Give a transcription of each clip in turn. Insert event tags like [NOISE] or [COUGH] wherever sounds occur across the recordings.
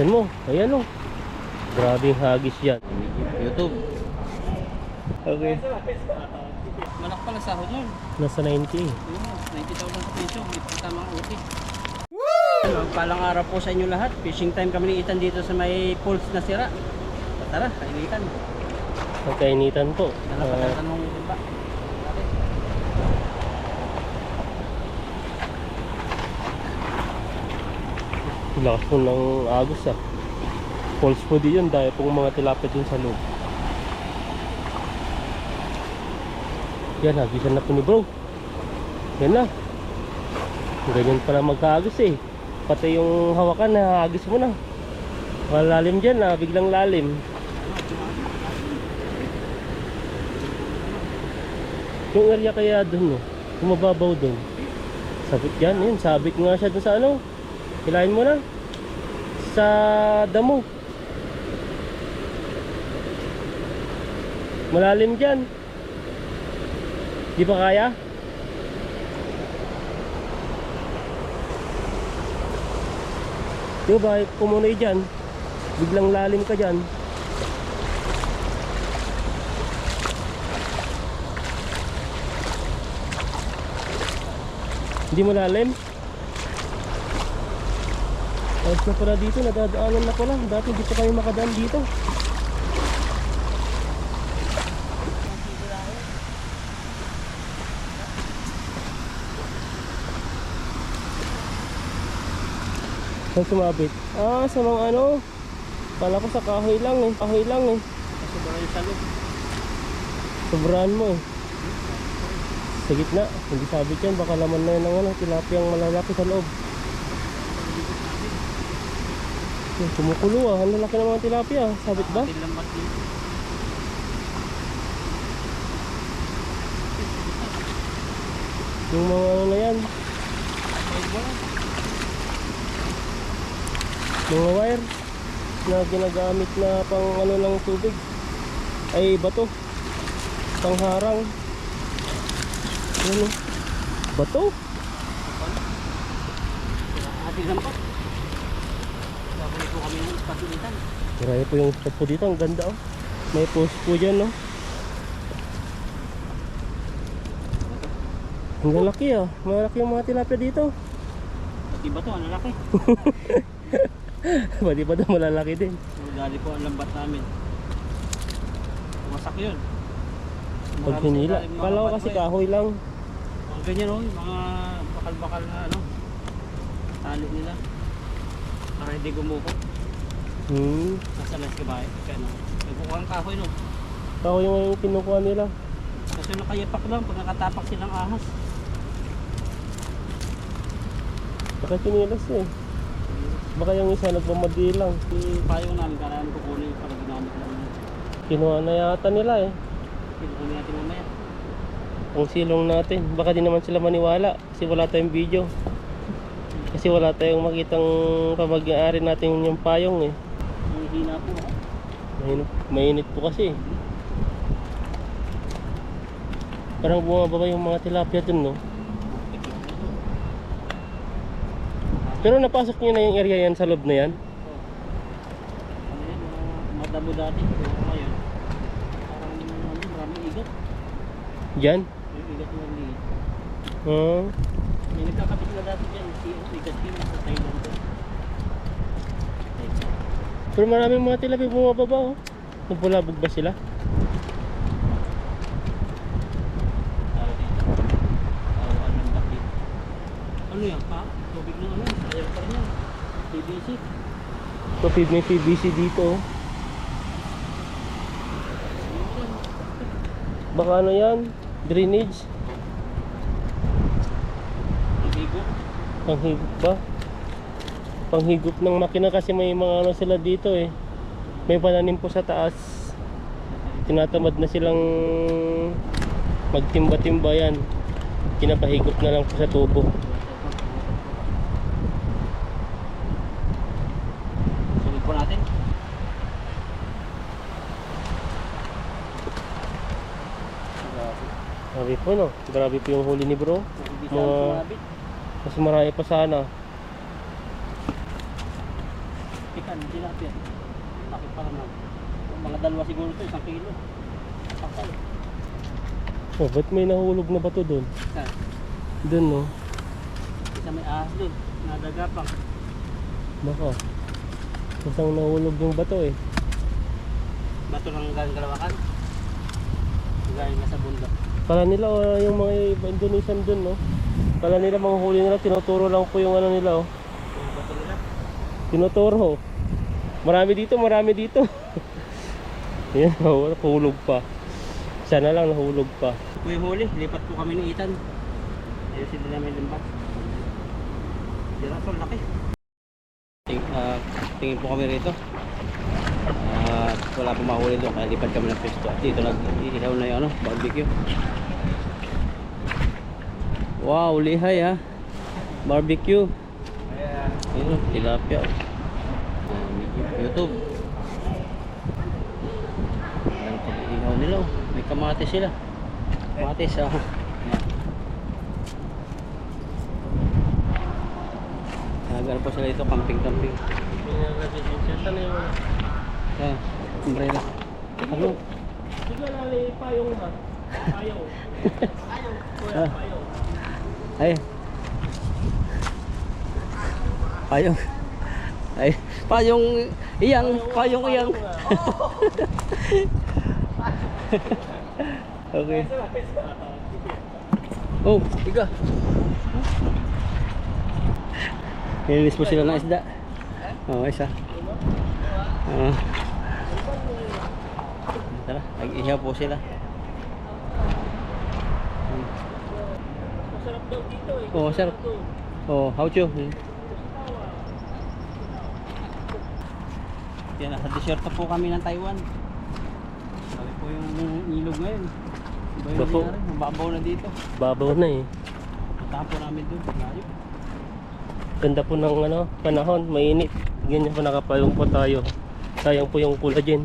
Buksan mo. Ayan o. Grabing hagis yan. YouTube. Okay. Malak pala sahod nun. Nasa 90 eh. Yun, 90,000 sa peso. May tamang OT. Ano, palang araw po sa inyo lahat. Fishing time kami ni Ethan dito sa may pools na sira. Tara, kainitan. Magkainitan po. Ano pa Ah, tatanong ba? Lakas po ng agos ah. False po din yun dahil pong mga tilapia dun sa loob. Yan, hagisan na po ni bro. Yan na. Ganyan pala magkaagos eh. Pati yung hawakan na hagis mo na. Malalim dyan na, biglang lalim. Yung area kaya dun no, kumababaw dun. Sabit yan, yun, sabit nga siya dun sa ano. Hilahin mo na. Sa damo. Malalim dyan. Di ba kaya? Di ba, kumunay dyan. Biglang lalim ka dyan. Hindi mo lalim? Ayos na pala dito, nadadaanan na pala. Dati hindi pa kami makadaan dito. Saan sumabit? Ah, sa mga ano. Kala ko sa kahoy lang eh. Kahoy lang eh. Yung salog. Sobrahan mo eh. Sa gitna. Hindi sabit yan. Baka laman na yan ng ano, tilapiyang malalaki sa loob. Yung kumukulo ah. Ang lalaki ng mga tilapia. Sabit ba? Yung mga ano na yan. Mga wire na ginagamit na pang ano ng tubig. Ay bato. Pangharang. Ano? Bato? Atin lambat. Bago po kami ng pasulitan. Marami po yung spot po dito. Ang ganda oh. May post po dyan no. Ang lalaki ah. Malaki yung mga tilapia dito. Pati ba to? Ano laki? Pwede pa daw malalaki din. Dali po ang lambat namin. Wasak yun. Pag hinila. Kala ko kasi eh. kahoy lang. Mga ganyan oh, mga bakal-bakal na ano. Tali nila. Para hindi gumuko. Hmm. Nasa las kabahay. Kaya ano. Nagkukuha ang kahoy no. Kahoy yung kinukuha nila. Kasi nakayapak lang pag nakatapak silang ahas. Baka sinilas eh. Baka yung isa nagmamadilang. Yung payong namin, kailangan kukunin para ginamit lang. Kinuha na yata nila eh. Pinukunin natin mamaya. Ang silong natin. Baka di naman sila maniwala kasi wala tayong video. Kasi wala tayong makitang pamag-aari natin yung payong eh. Ang hina po ha. Mainit, mainit po kasi. Parang bumababa yung mga tilapia dun no. Pero napasok niyo na yung area yan sa loob na yan. Ano yan, madamo dati. Pero ngayon, parang ano, maraming igat. Diyan. Yung igat na liit. Ah, May nagkakabit na dati dyan. Si igat din sa Thailand. to. Pero maraming mga tilapia bumababa oh. Nabulabog ba sila? Ng. Ano yan pa? Tubig na ano? Sayang pa rin yan. PVC. Feed- may PVC dito oh. Baka ano yan? Drainage? Ibigo. Panghigop ba? Panghigop ng makina kasi may mga ano sila dito eh. May pananim po sa taas. Tinatamad na silang magtimba-timba yan. Kinapahigop na lang po sa tubo. Sunod po natin. Grabe po no. Grabe po yung huli ni bro. Mga-. Mas marami pa sana. Pick Yan, tilapia. Bakit pa naman? Mga dalawa siguro to, isang kilo. Kapal. Oh, ba't may nahulog na bato doon? Yan. Doon, no? Isa may ahas dun. Nadagapang. Baka. Isang nahulog yung bato eh. Bato ng Galawakan. Galing na sa bundok. Kala nila oh, yung mga Indonesian doon, no? Kala nila mga huli nila, tinuturo lang po yung ano nila, oh. Tinuturo. Marami dito, marami dito. [LAUGHS] Yan, oh, hulog pa. Sana lang nahulog pa. Yung huli. Lipat po kami ni Ethan. Ayusin nila may limbat. Diraso, laki. Ting, ah, tingin po kami rito. Ah, wala pa mahuli doon kaya lipat kami ng pwesto. At dito nag-iihaw na yung ano, barbecue. Wow, lihay ha. Barbecue. Ayun, tilapia. Ah, YouTube. Ang pag-ihaw nila. oh. May kamatis sila. Kamatis ah. Nagano po sila dito, camping-camping. Ayan, umbrella. Ano? Sige na, payong ha. Payong. Ah. payong. Ay. Payong. Ay, payong iyang, payong iyang. [LAUGHS] okay. Oh, tiga. Nililis po sila ng isda. Oh, isa. Ah. Tara, nag-ihaw po sila. Hmm. Masarap daw dito eh. Oo, masarap. Oh, how to? Hmm. Yan, nasa desierto po kami ng Taiwan. Sabi po yung ilog ngayon. Iba yung Bato. nangyari, mababaw na dito. Babaw na eh. Puntahan po namin doon. Layo. Ganda po ng ano, panahon, mainit. Ganyan po nakapayong po tayo. Sayang po yung collagen.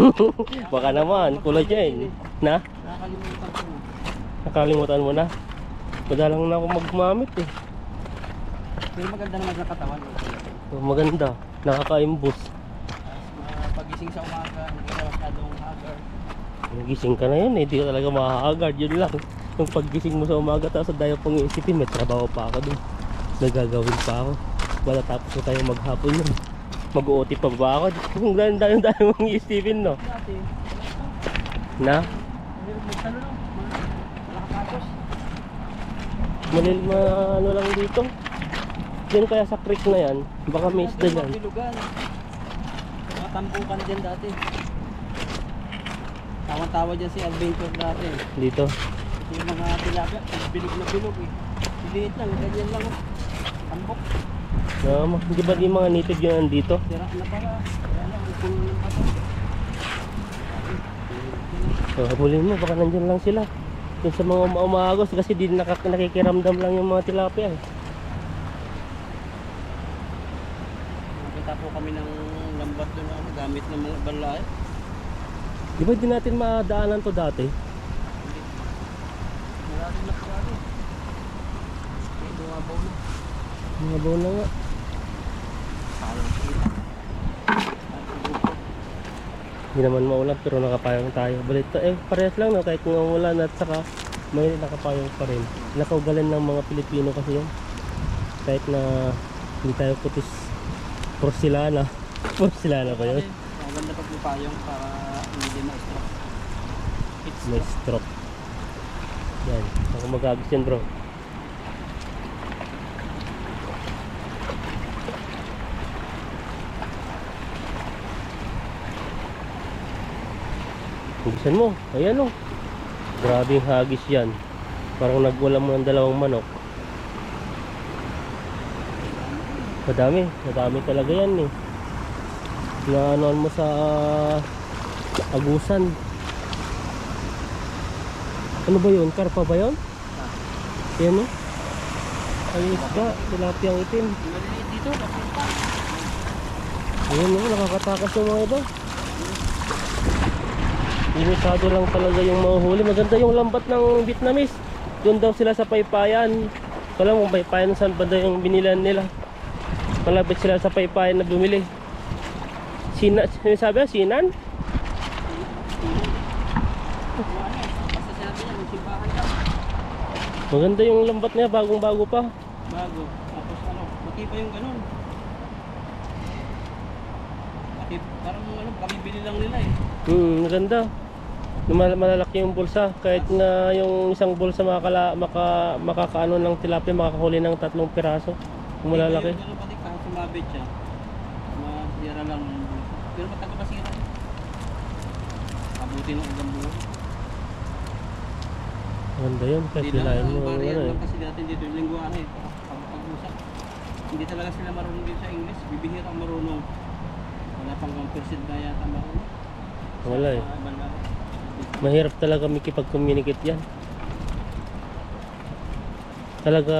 [LAUGHS] Baka naman, collagen. Na? Nakakalimutan ko na. Nakalimutan mo na. Madalang na ako magmamit eh. Pero maganda naman sa katawan. So, maganda. Nakaka-imbus. Pagising sa umaga, hindi ka masyadong hagar. Gising ka na yun eh. Di ka talaga makaka-guard. Yun lang. Yung paggising mo sa umaga tapos ang dayo pang iisipin, may trabaho pa ako dun. Nagagawin pa ako. Wala tapos na tayo maghapon yun. Mag-OT pa ba ako? Kung dahil dahil dahil mong iisipin no. Na? Nakakapos. Malil ma ano lang dito. Diyan kaya sa creek na yan. Baka may isda yan. Bilugan. Mga tampukan dyan dati. Tawa-tawa dyan si Adventure dati. Dito. Ito yung mga tilapia, bilog na bilog eh. Siliit lang, ganyan lang. oh. Tambok, No, di ba di mga native yun nandito? na pato. So, habulin mo, baka nandyan lang sila. Yung sa mga uma- umaagos kasi di nakak nakikiramdam lang yung mga tilapia eh. Nakita po kami ng lambat doon ano, gamit ng mga balay. Di ba di natin madaanan to dati? Marami na po ano. Kaya dumabaw na. Mga baon na nga. Sayang kita. Hindi naman maulan pero nakapayong tayo. Balito eh parehas lang no kahit nga umulan at saka may nakapayong pa rin. Nakaugalan ng mga Pilipino kasi yun. Kahit na hindi tayo putis porcelana. [LAUGHS] porcelana ba yun? Maganda pag may payong para hindi ma-stroke. It's May stroke. Yan. Ako magagos yan bro. Buksan mo. Ayan o. Grabing hagis yan. Parang nagwala mo ng dalawang manok. Madami. Madami talaga yan eh. Na ano mo sa agusan. Ano ba yun? Karpa ba yun? Yan o. Ay, isda. Tilapiyang itim. Dito, kapunta. Ayan o, nakakatakas yung mga iba. Limitado lang talaga yung mahuhuli. Maganda yung lambat ng Vietnamese. Doon daw sila sa paypayan. Wala mong paypayan saan banda yung binilan nila. Malapit sila sa paypayan na bumili. Sina, sinasabi ah, sinan? Maganda yung lambat niya, bagong bago pa. Bago. Tapos ano, matibay yung ganun. Matib, parang ano, kabibili lang nila eh. Hmm, maganda. Malalaki yung bulsa. Kahit na yung isang bulsa makakala, maka, makakaano ng tilapia, makakahuli ng tatlong piraso. Kung malalaki. Yung ganun pati kahit sumabit siya. Masira lang. Pero matagal masira eh. Abuti ng ugang buo. Maganda yun. Kahit Hindi lang ang mo. barrier Ano, eh. kasi natin dito yung lingwahe. Pag-usap. Hindi talaga sila marunong din sa English. Bibihira ang marunong. Wala pang 1% na yata marunong. Wala eh. Sa. Mahirap talaga makipag-communicate yan. Talaga,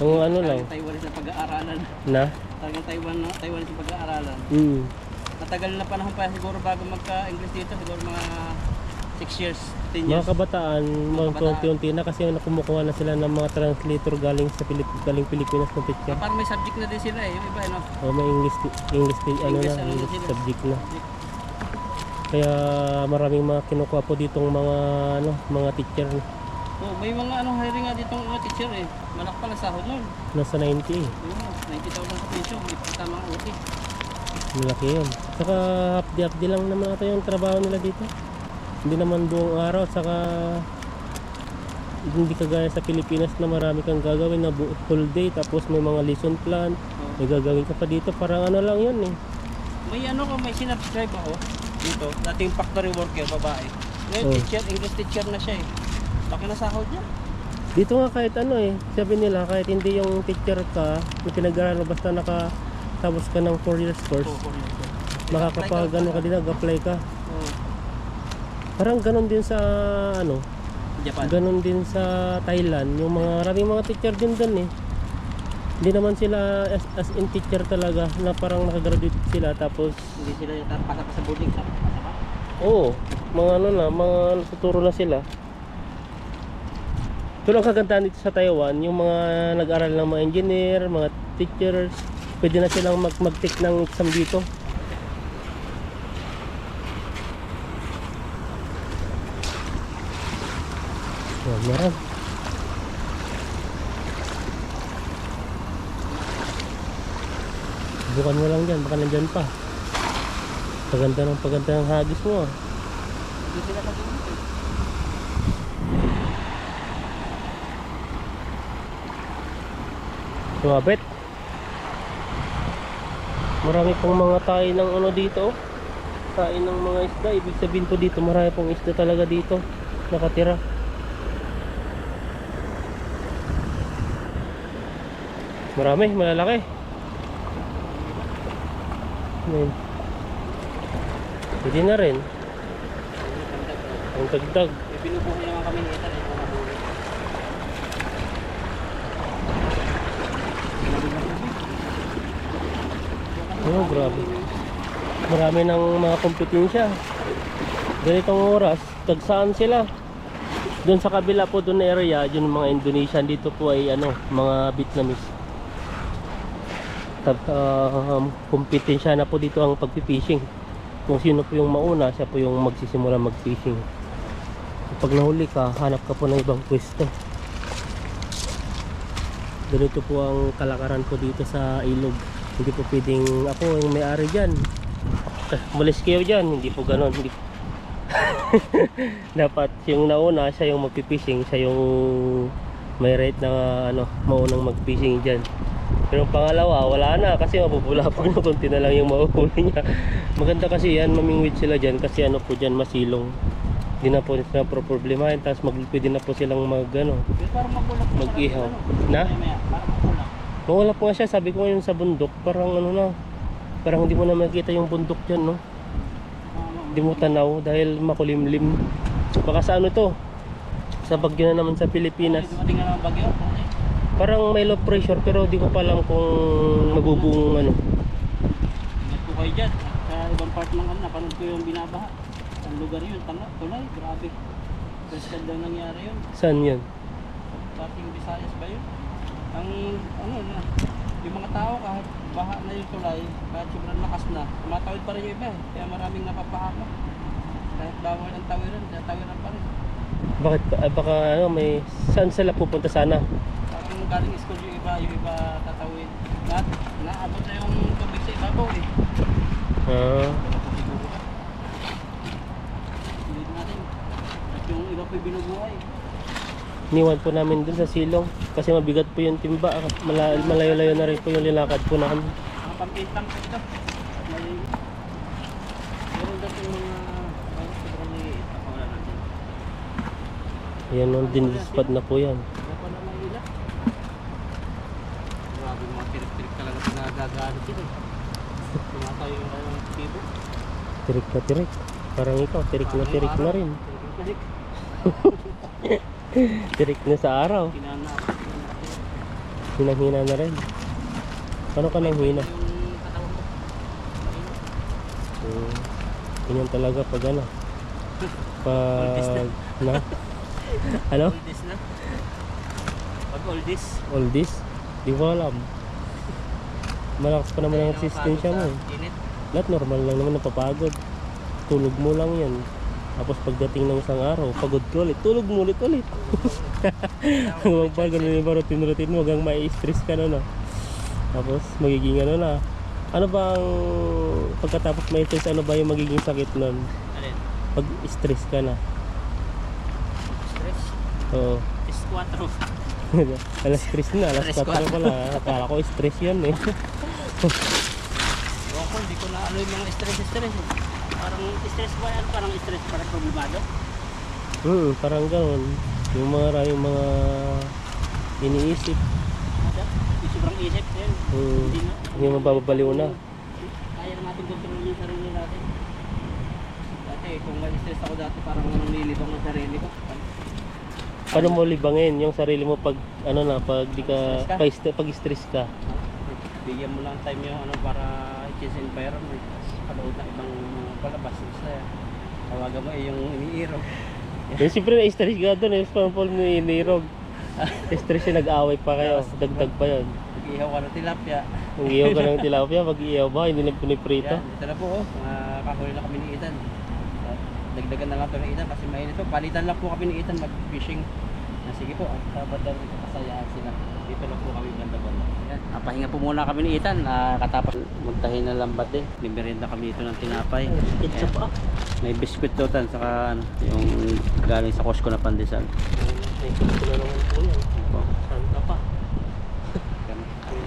ang ano lang, Talagang Taiwanese na pag-aaralan. na? Talagang Taiwan na Taiwanese na pag-aaralan. Hmm. Matagal na panahon pa siguro bago magka-English dito. Siguro mga 6 years, 10 Mga years. kabataan, mga kabataan. unti-unti na kasi kumukuha na sila ng mga translator galing sa Pilip galing Pilipinas ng teacher. Parang may subject na din sila eh. Yung iba, ano? O may English English, ano English, na, ano na English sila. subject na. Kaya maraming mga kinukuha po ditong mga ano, mga teacher Oh, may mga ano hiring nga dito mga teacher eh. Malak pala sahod nun. nasa 90 eh. Yun, 90,000 sa pension. May tamang OT. Malaki yun. Saka hapdi-hapdi lang naman ata yung trabaho nila dito. Hindi naman buong araw. Saka hindi kagaya sa Pilipinas na marami kang gagawin na full day tapos may mga lesson plan. Oh. May gagawin ka pa dito. Parang ano lang yun eh. May ano ko, may sinubscribe ako dito. Dating factory worker, babae. Ngayon, Oh. teacher, English teacher na siya eh. Laki na sahod niya. Dito nga kahit ano eh, sabi nila kahit hindi yung teacher ka, yung pinag-aralan basta nakatapos ka ng 4 years course, Korean. makakapag ano ka din, apply ka. Parang ganun din sa ano, Japan. ganun din sa Thailand, yung mga maraming mga teacher din doon eh. Hindi naman sila as, as in teacher talaga na parang nakagraduate sila tapos Hindi sila yung pasa pa sa boarding sa pa. oo, mga ano na, mga natuturo na sila. Pero ang kagandahan dito sa Taiwan, yung mga nag-aral ng mga engineer, mga teachers, pwede na silang mag mag-take ng exam dito. Oh, meron. Subukan mo lang dyan, baka nandyan pa. Paganda ng paganda ng hagis mo ah. Hindi sila eh. Sumabit. Marami pong mga tayo ng ano dito. oh. Tayo ng mga isda. Ibig sabihin po dito, marami pong isda talaga dito. Nakatira. Marami, malalaki. Ayan. Pwede na rin. Ang dagdag. May binubuhay naman kami ni Ethan. eh, Oh, grabe. Marami ng mga kompetensya. Ganitong oras, tagsaan sila. Doon sa kabila po doon area, yun mga Indonesian dito po ay ano, mga Vietnamese. Tag um, kompetensya na po dito ang pagpi-fishing. Kung sino po yung mauna, siya po yung magsisimula mag-fishing. Pag nahuli ka, hanap ka po ng ibang pwesto. Ganito po ang kalakaran po dito sa ilog. Hindi po pwedeng ako yung may-ari dyan. Eh, Malis kayo dyan. Hindi po ganon. Hindi. [LAUGHS] Dapat yung nauna, siya yung magpipishing. Siya yung may right na ano, maunang magfishing dyan. Pero yung pangalawa, wala na kasi mabubulapag na konti na lang yung mahuhuli niya. Maganda kasi yan, mamingwit sila dyan kasi ano po dyan masilong. Hindi na po sila problemahin tapos mag, pwede na po silang mag ano, po sarap, ano? Na? Mawala po siya, sabi ko ngayon sa bundok, parang ano na, parang hindi mo na makita yung bundok dyan, no? Hindi mo tanaw dahil makulimlim. Baka sa ano to? Sa bagyo na naman sa Pilipinas. Dumating nga naman bagyo. Parang may low pressure pero di ko pa alam kung mabubuong ano. Ingat po kayo dyan. Sa ibang part ng ano, napanood ko yung binabaha. Ang lugar yun, tanga, tulay, grabe. First time daw nangyari yun. Saan yun? Dating Visayas ba yun? Ang, ano na, yung mga tao kahit baha na yung tulay, kahit sobrang lakas na, tumatawid pa rin yung iba eh. Kaya maraming napapahama. Kahit bawal ang tawiran, tawiran pa rin. Bakit? Ah, baka ano, may... Saan sila pupunta sana? Parang galing school yung iba, yung iba tatawid. Lahat, naabot na yung tubig sa ibabaw eh. Ah. Hindi natin. At yung iba pa binubuhay. Iniwan po namin dun sa silong kasi mabigat po yung timba. Mala- Malayo-layo na rin po yung linakad po namin. Ito. May... Meron yung mga... Parang sobrang liit. Papangalan natin. Yan nung dinispad na po yan. Grabe mga tirik-tirik talaga pinagagalit ito. Tumatayo yung kanyang tibo. Tirik na tirik. Parang ikaw, tirik na tirik na rin. Tirik. Tirik [LAUGHS] [LAUGHS] na sa araw. Hinang-hina na rin. Paano ka nang hina? Hmm. Ganyan talaga pag ano. Pag... Na? Ano? Oldies na. Pag oldies. Oldies? Di ko alam. Malakas pa naman ang resistensya mo. Lahat normal lang naman napapagod. Tulog mo lang yan. Tapos pagdating ng isang araw, pagod ka ulit. Tulog mo ulit ulit. Huwag pa ganun yung routine-routine mo hanggang mai-stress ka na na. Tapos magiging ano na. Ano ba ang pagkatapos may stress, ano ba yung magiging sakit nun? Alin? Pag stress ka na. Stress. Oo. Stress 4. [LAUGHS] alas stress na, alas Stress 4 ko. pala. Akala ko stress yan eh. [LAUGHS] Ewan ko, hindi ko na ano yung mga stress-stress. Parang stress ba yan? Parang stress parang problemado. Hmm, parang ganun. Yung mga yung mga iniisip. Ano? Yung sobrang isip din. Hmm, Hindi na. yung mababaliw na. Kaya na natin kontrolin yung sarili natin. Dati, kung stress ako dati, parang nilibang ng sarili ko. Paano mo libangin yung sarili mo pag ano na pag di ka ka? pag, st- pag stress ka? Bigyan mo lang time yung ano para i-change environment. Panood ng ibang palabas. Basta tawagan mo eh, yung iniirog. Yung [LAUGHS] siyempre na stress ka doon, eh, spam Paul ni Nirog. stress yung [LAUGHS] nag-away pa kayo, dagdag pa yun. Mag-ihaw ka ng tilapia. Kung iyaw ka ng [LAUGHS] tilapia, mag iyaw ba? Hindi na piniprito. Yan, dito na po oh. Uh, kahuli na kami ni Ethan. Dagdagan na lang ito ni Ethan kasi mainit po. Palitan lang po kami ni Ethan mag-fishing. Ah, sige po, at uh, banda rin kasayaan sila. Dito lang po kami banda-banda. Yan. Ah, pahinga po muna kami ni Ethan. Uh, katapos muntahin na lambat din. Nimerenda kami dito ng tinapay. Ayan. pa. May biscuit daw tan saka ano, yung galing sa Costco na pandesal. May gusto na naman po yan. Po. Santa pa.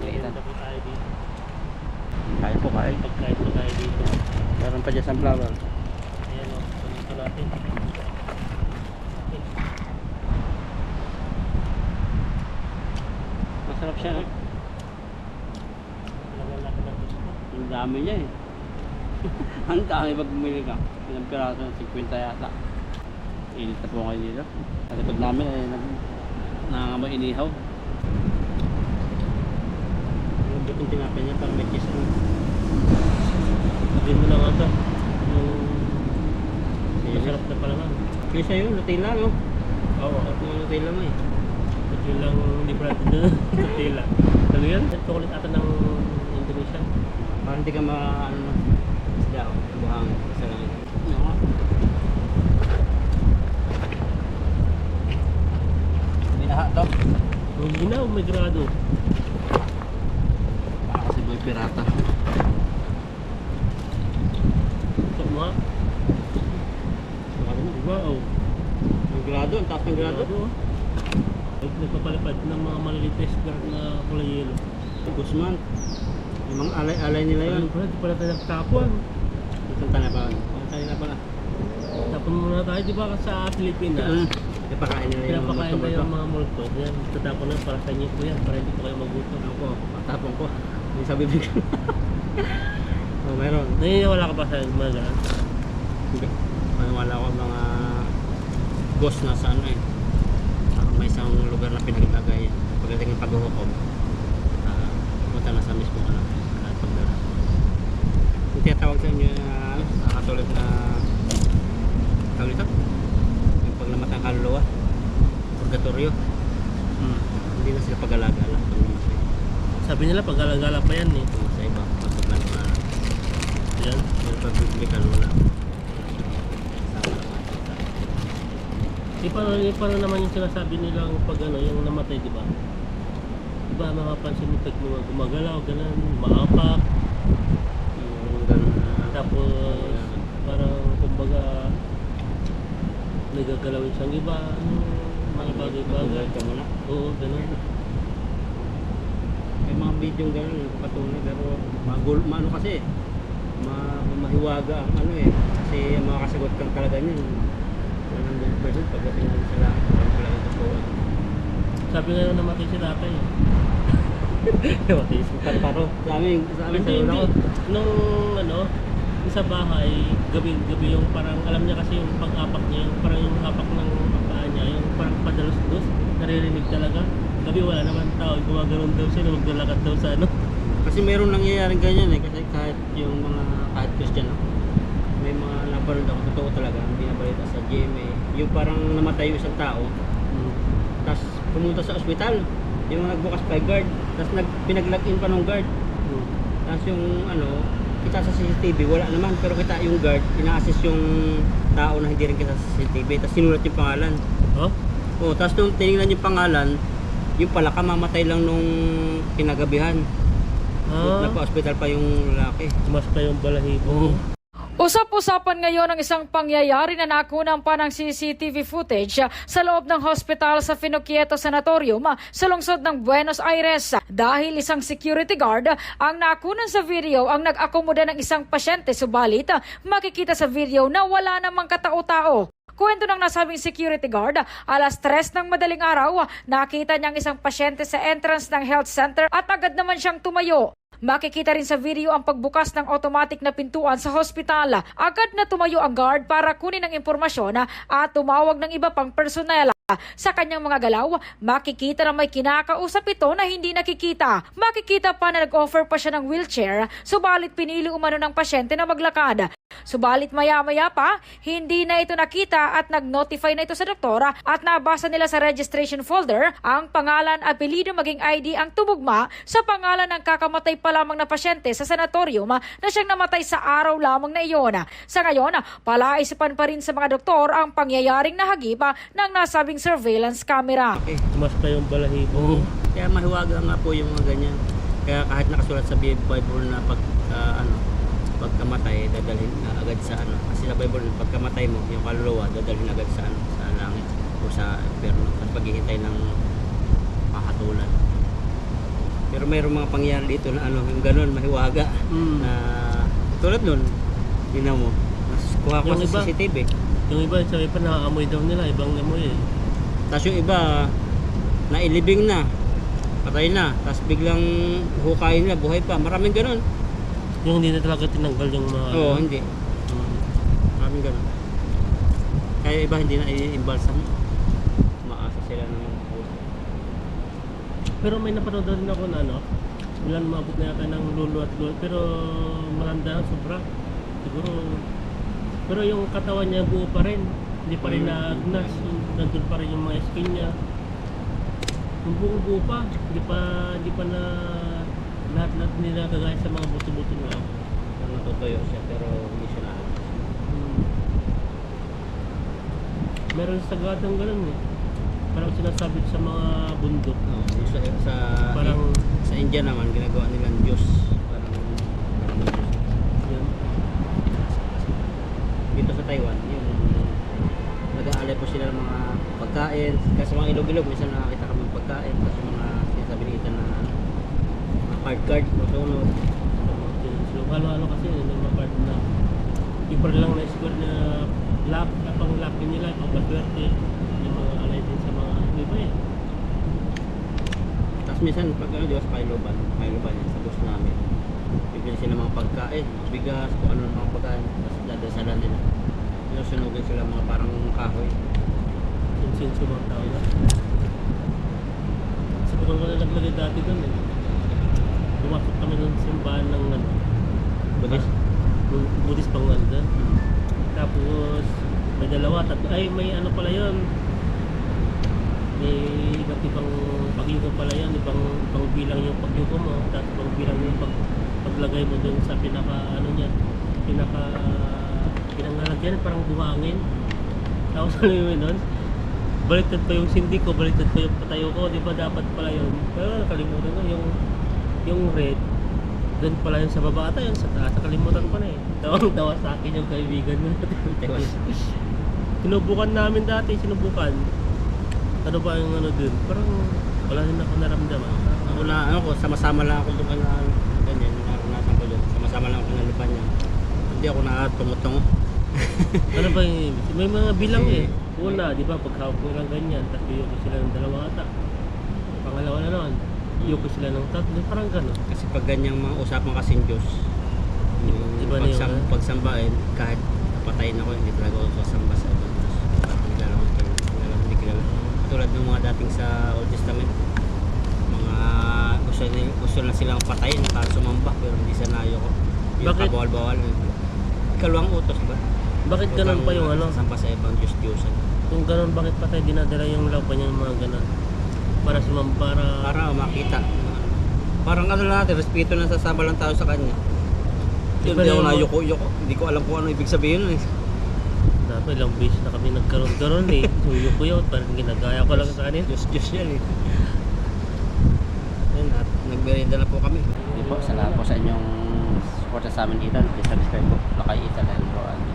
Ethan. po tayo dito. Kaya po kain. Pagkain po tayo dito. Meron pa dyan sunflower. Ayan o, dito natin. Masarap siya. Eh. Ng gusto. Ang dami niya eh. [LAUGHS] Ang dami pag bumili ka. Ilang piraso, 50 yata. Init na po kayo dito. Sa likod namin eh, nag nangangamoy inihaw. Yung bitong tinapay niya parang may cheese roll. Sabihin mo ito. Yung masarap na pala nga. Kaya yun, Nutella no? Oo. Sarap ng Nutella mo eh. Yun lang hindi pa natin doon. Tila. Ano yan? Chocolate ata ng Indonesia. Parang hindi ka ma... ano na. Isda o, buhangin. Isa lang ito. Nga. Binaha to. Yung ginaw, may grado. Baka kasi boy pirata. Ito mo na. Wow. Ang grado, ang taas ng grado. oh. Nag- Nagpapalipad ng mga maliliit na iceberg na kulay yelo. Guzman. Yung mga alay-alay nila yun. Ayun pala, di pala tayo nagtapon. Isang tana ba? Isang tana pala. Tapon muna tayo, di ba sa Pilipinas? Pinapakain nila yung Pinapakain na multo-multo. yung mga multo. Yan, tatapon na para sa inyo po yan, para hindi po kayo magutom. Ako, matapong ko. Hindi sa bibig [LAUGHS] oh, meron. Naniniwala ka ba sa mga ganun? Hindi. Maniwala ko mga ghost na sa ano eh. Isang lugar na pinaglagay. Pagdating ng paghuhukom, uh, punta na sa mismo ano, uh, pagdara. Yung tinatawag sa inyo na ano, sa katolik na tawag nito? Yung pag namatay ang kaluluwa, purgatorio. Hmm. Hindi na sila pag-alaga lang pag namatay. Sabi nila pag gala pa yan eh. Sa iba, pag ano na, Yan. yung pagbiblikan mo na. Sama na makita. Di pa di pa naman yung sinasabi nilang pag ano, yung namatay, di ba? Di ba mapapansin mo pag mga gumagalaw, ganun, maapak, Yung ganun tapos parang kumbaga nagagalawin siyang iba, ano, mga bagay-bagay. Oo, ganun. May mga video gano'n, patunay, pero magul, maano kasi, ma, mahiwaga ang ano eh. Kasi makakasagot kang talaga niyan. 100% pagdating natin sa lahat, parang talaga totoo. Sabi nga nung namatay si tatay. eh. [LAUGHS] namatay si Paro, sa amin, sa amin, Hindi, sa hindi. Nung ano, sa bahay, gabi-gabi yung parang, alam niya kasi yung pag-apak niya, yung parang yung apak ng paa niya, yung parang padalos-dos, naririnig talaga. Gabi wala naman tao, gumagano'n daw siya, maglalakad daw sa ano. Kasi meron nangyayaring ganyan eh, kasi kahit yung mga, kahit Christian ako, may mga napanood ako, totoo talaga, ang binabalita sa GMA, yung parang namatay yung isang tao, tapos pumunta sa ospital, yung nagbukas pa yung guard, tapos nag, pinag-log-in pa ng guard, tapos yung ano, kita sa CCTV, wala naman, pero kita yung guard, ina-assist yung tao na hindi rin kita sa CCTV, tapos sinulat yung pangalan. Oh? O, tapos nung tinignan yung pangalan, yung pala kamamatay lang nung kinagabihan. Ah, Nagpa-hospital pa yung lalaki. mas pa yung balahibo. Usap-usapan ngayon ang isang pangyayari na nakunan pa ng CCTV footage sa loob ng hospital sa Finocchieto Sanatorium sa lungsod ng Buenos Aires dahil isang security guard ang nakunan sa video ang nag-akomoda ng isang pasyente subalit makikita sa video na wala namang katao-tao. Kwento ng nasabing security guard, alas 3 ng madaling araw, nakita niyang isang pasyente sa entrance ng health center at agad naman siyang tumayo. Makikita rin sa video ang pagbukas ng automatic na pintuan sa hospital. Agad na tumayo ang guard para kunin ang impormasyon ah, at tumawag ng iba pang personel. Sa kanyang mga galaw, makikita na may kinakausap ito na hindi nakikita. Makikita pa na nag-offer pa siya ng wheelchair, subalit pinili umano ng pasyente na maglakad. Subalit maya-maya pa, hindi na ito nakita at nag-notify na ito sa doktora at nabasa nila sa registration folder ang pangalan, apelido maging ID ang tumugma sa pangalan ng kakamatay pa lamang na pasyente sa sanatorium na siyang namatay sa araw lamang na iyon. Sa ngayon, palaisipan pa rin sa mga doktor ang pangyayaring nahagipa ng nasabing surveillance camera. Okay. Mas pa yung balahibo. Kaya mahiwaga nga po yung mga ganyan. Kaya kahit nakasulat sa Bible na pag ah, ano, pagkamatay dadalhin na agad sa ano. Kasi sa Bible pagkamatay mo, yung kaluluwa dadalhin agad sa ano, sa langit o sa impyerno at paghihintay ng pakatulan. Pero mayroong mga pangyayari dito na ano, yung ganun, mahiwaga Mm. na tulad nun, yun mo, mas kuha ko Yung sa iba? CCTV. Yung iba, sa iba nakaamoy daw nila, ibang amoy eh. Tapos yung iba, nailibing na, patay na, tapos biglang hukayin na, buhay pa. Maraming ganun. Yung hindi na talaga tinanggal yung mga... Oo, hindi. Mm. Maraming ganun. Kaya iba hindi na i-imbalsam. Maasa sila ng mga buhay. Pero may napanood din ako na ano, bilang maabot na yata ng lulo at lulo, pero malanda na sobra. Siguro, pero yung katawan niya buo pa rin. Hindi pa rin Mm. naagnas. Yung- Nandun pa rin yung mga skin niya. Yung buo buo pa. Hindi pa, hindi pa na lahat-lahat nila kagaya sa mga buto-buto na. Pero natutuyo siya, pero hindi siya naagos. Hmm. Meron sa gadang ganun eh. Parang sinasabi sa mga bundok. Yung sa, sa, Parang- sa India naman, ginagawa nilang Diyos. Parang, parang. Yan. dito sa Taiwan, sila ng mga pagkain. Kasi mga ilog-ilog, minsan nakakita kami ng pagkain. Kasi mga sinasabi nito na ano, mga card card, masunod. So, halo-halo kasi yun yung mga part na people lang na score na lock, na pang din nila, pang paswerte, yung mga alay din sa mga iba eh. Tapos minsan, pag ano, di ba, sa Kailoban, Kailoban yan, sa bus namin. Bibili sila mga pagkain, mga bigas, kung ano mga pagkain. Tapos dadasalan nila. Sinusunugin sila mga parang kahoy. Insenso mga tao na. Ko na naglagay dati doon eh. Pumasok kami doon sa simbahan ng ano, Buddhist. Bu- Buddhist Panganda. Tapos may dalawa, tatlo, ay may ano pala yun. Eh, iba't ibang pagyuko pala yan, ibang, ibang bilang yung pagyuko mo, tapos ibang bilang yung pag, paglagay mo dun sa pinaka, ano niya, pinaka, pinangalagyan, parang buhangin. Tapos [LAUGHS] ano yun nun? Baliktad pa yung sindi ko, baliktad pa yung patayo ko, di ba dapat pala yun? Pero nakalimutan ko yung, yung red, doon pala yun sa baba ata yun sa taas, nakalimutan ko na eh. [LAUGHS] Tawang-tawa sa akin yung kaibigan mo. [LAUGHS] Sinubukan namin dati, sinubukan. Ano ba yung ano dun? Parang wala rin ako naramdaman. Ako na, ano ko, sama-sama lang ako doon na ganyan, naranasan ko doon. Sama-sama lang ako ng lupa niya. Hindi ako na tumutungo. Ano ba yung May mga bilang [LAUGHS] Kasi- eh. Una, di ba, paghawak mo lang ganyan, tapos yuko sila ng dalawa ata. Pangalawa na naman, yuko sila ng tatlo, parang gano'n. Kasi pag ganyang mga usapan kasing Diyos, yung Iba na pagsam, yun, ah. pagsambahin, kahit patayin ako, hindi talaga ako sasamba sa ibang Diyos. Kahit kilala ko kilala, kilala, hindi kilala. Katulad ng mga dating sa Old Testament, mga gusto, nil- gusto na silang patayin para sumamba, pero hindi sa nayo ko. Yung Bakit? kabawal-bawal. Ikalawang utos ba? Bakit gano'n pa yung ano? Sasamba sa ibang Diyos Diyosan. Kung gano'n, bakit pa tayo dinadala yung laban niya mga gano'n? Para sumam, para... Para makita. Parang ano lang natin, respeto na sasama lang tayo sa kanya. Iba Hindi na ako yung- na yuko-yuko. Hindi ko alam kung ano ibig sabihin nun eh. Dapat ilang beses na kami nagkaroon-karoon eh. [LAUGHS] Suyo ko yun, parang ginagaya ko lang sa kanila. Diyos, Diyos yan eh. Ayun, at na po kami. Hindi po, salamat po sa inyong suporta sa amin dito. Please subscribe po. Lakay Ital and Roan.